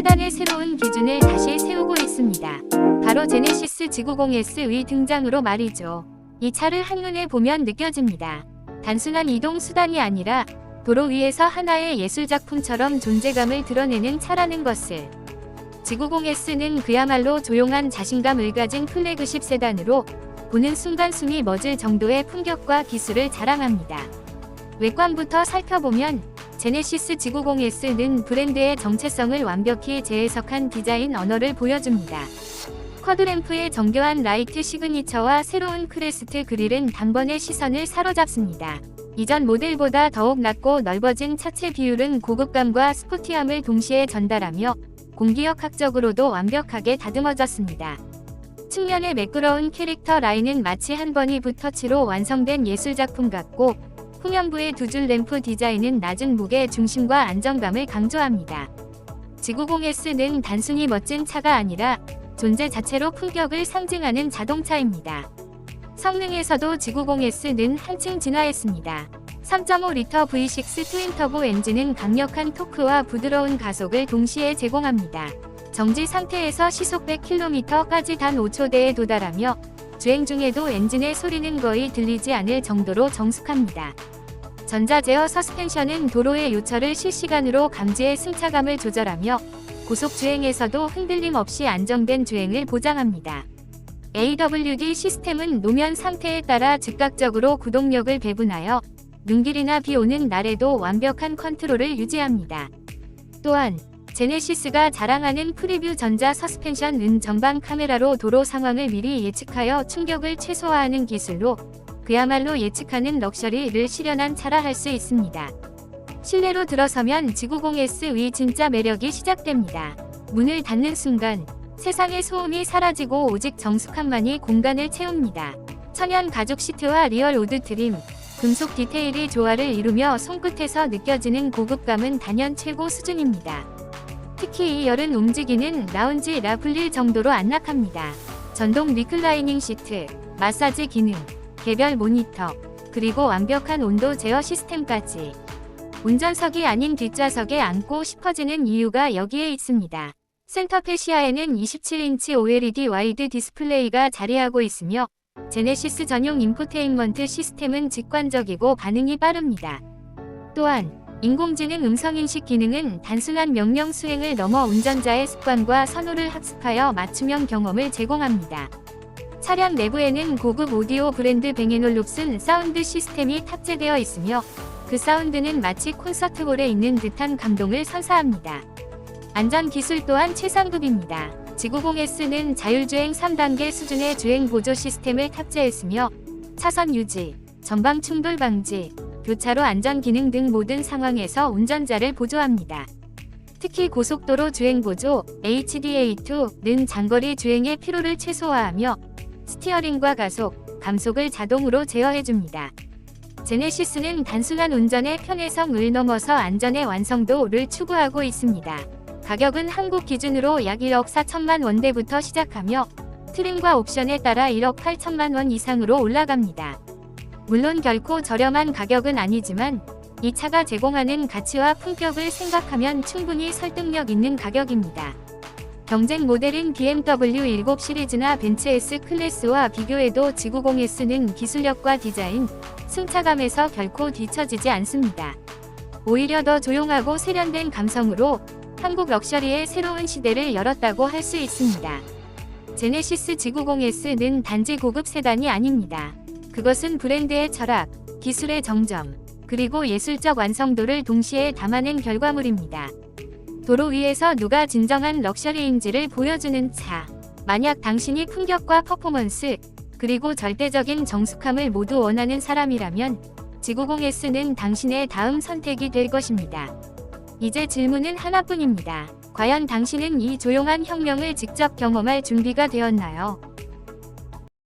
세단의 새로운 기준을 다시 세우고 있습니다. 바로 제네시스 G90S의 등장으로 말이죠. 이 차를 한눈에 보면 느껴집니다. 단순한 이동 수단이 아니라 도로 위에서 하나의 예술작품처럼 존재감을 드러내는 차라는 것을. G90S는 그야말로 조용한 자신감을 가진 플래그십 세단으로 보는 순간 숨이 멎을 정도의 품격과 기술을 자랑합니다. 외관부터 살펴보면 제네시스 G90S는 브랜드의 정체성을 완벽히 재해석한 디자인 언어를 보여줍니다. 쿼드램프의 정교한 라이트 시그니처와 새로운 크레스트 그릴은 단번에 시선을 사로잡습니다. 이전 모델보다 더욱 낮고 넓어진 차체 비율은 고급감과 스포티함을 동시에 전달하며 공기역학적으로도 완벽하게 다듬어졌습니다. 측면의 매끄러운 캐릭터 라인은 마치 한 번이 붓터치로 완성된 예술작품 같고 후면부의 두 줄 램프 디자인은 낮은 무게 중심과 안정감을 강조합니다. G90S는 단순히 멋진 차가 아니라 존재 자체로 품격을 상징하는 자동차입니다. 성능에서도 G90S는 한층 진화했습니다. 3.5리터 V6 트윈터보 엔진은 강력한 토크와 부드러운 가속을 동시에 제공합니다. 정지 상태에서 시속 100km까지 단 5초대에 도달하며 주행 중에도 엔진의 소리는 거의 들리지 않을 정도로 정숙합니다. 전자제어 서스펜션은 도로의 요철을 실시간으로 감지해 승차감을 조절하며 고속 주행에서도 흔들림 없이 안정된 주행을 보장합니다. AWD 시스템은 노면 상태에 따라 즉각적으로 구동력을 배분하여 눈길이나 비 오는 날에도 완벽한 컨트롤을 유지합니다. 또한 제네시스가 자랑하는 프리뷰 전자 서스펜션 은 전방 카메라로 도로 상황을 미리 예측하여 충격을 최소화하는 기술로 그야말로 예측하는 럭셔리를 실현한 차라 할 수 있습니다. 실내로 들어서면 G90S의 진짜 매력이 시작됩니다. 문을 닫는 순간 세상의 소음이 사라지고 오직 정숙함만이 공간을 채웁니다. 천연 가죽 시트와 리얼 우드 트림, 금속 디테일이 조화를 이루며 손끝에서 느껴지는 고급감은 단연 최고 수준입니다. 특히 이 열은 움직이는 라운지 라플릴 정도로 안락합니다. 전동 리클라이닝 시트, 마사지 기능, 개별 모니터, 그리고 완벽한 온도 제어 시스템까지. 운전석이 아닌 뒷좌석에 앉고 싶어지는 이유가 여기에 있습니다. 센터 페시아에는 27인치 OLED 와이드 디스플레이가 자리하고 있으며 제네시스 전용 인포테인먼트 시스템은 직관적이고 반응이 빠릅니다. 또한 인공지능 음성인식 기능은 단순한 명령 수행을 넘어 운전자의 습관과 선호를 학습하여 맞춤형 경험을 제공합니다. 차량 내부에는 고급 오디오 브랜드 뱅앤올룹슨 사운드 시스템이 탑재되어 있으며 그 사운드는 마치 콘서트홀에 있는 듯한 감동을 선사합니다. 안전 기술 또한 최상급입니다. G90S는 자율주행 3단계 수준의 주행 보조 시스템을 탑재했으며 차선 유지, 전방 충돌 방지, 교차로 안전 기능 등 모든 상황에서 운전자를 보조합니다. 특히 고속도로 주행 보조 HDA2는 장거리 주행의 피로를 최소화하며 스티어링과 가속, 감속을 자동으로 제어해줍니다. 제네시스는 단순한 운전의 편의성을 넘어서 안전의 완성도를 추구하고 있습니다. 가격은 한국 기준으로 약 1억 4천만 원대부터 시작하며 트림과 옵션에 따라 1억 8천만 원 이상으로 올라갑니다. 물론 결코 저렴한 가격은 아니지만 이 차가 제공하는 가치와 품격을 생각하면 충분히 설득력 있는 가격입니다. 경쟁 모델인 BMW 7 시리즈나 벤츠 S 클래스와 비교해도 G90S는 기술력과 디자인, 승차감에서 결코 뒤처지지 않습니다. 오히려 더 조용하고 세련된 감성으로 한국 럭셔리의 새로운 시대를 열었다고 할 수 있습니다. 제네시스 G90S는 단지 고급 세단이 아닙니다. 그것은 브랜드의 철학, 기술의 정점, 그리고 예술적 완성도를 동시에 담아낸 결과물입니다. 도로 위에서 누가 진정한 럭셔리인지를 보여주는 차. 만약 당신이 품격과 퍼포먼스, 그리고 절대적인 정숙함을 모두 원하는 사람이라면 G90S는 당신의 다음 선택이 될 것입니다. 이제 질문은 하나뿐입니다. 과연 당신은 이 조용한 혁명을 직접 경험할 준비가 되었나요?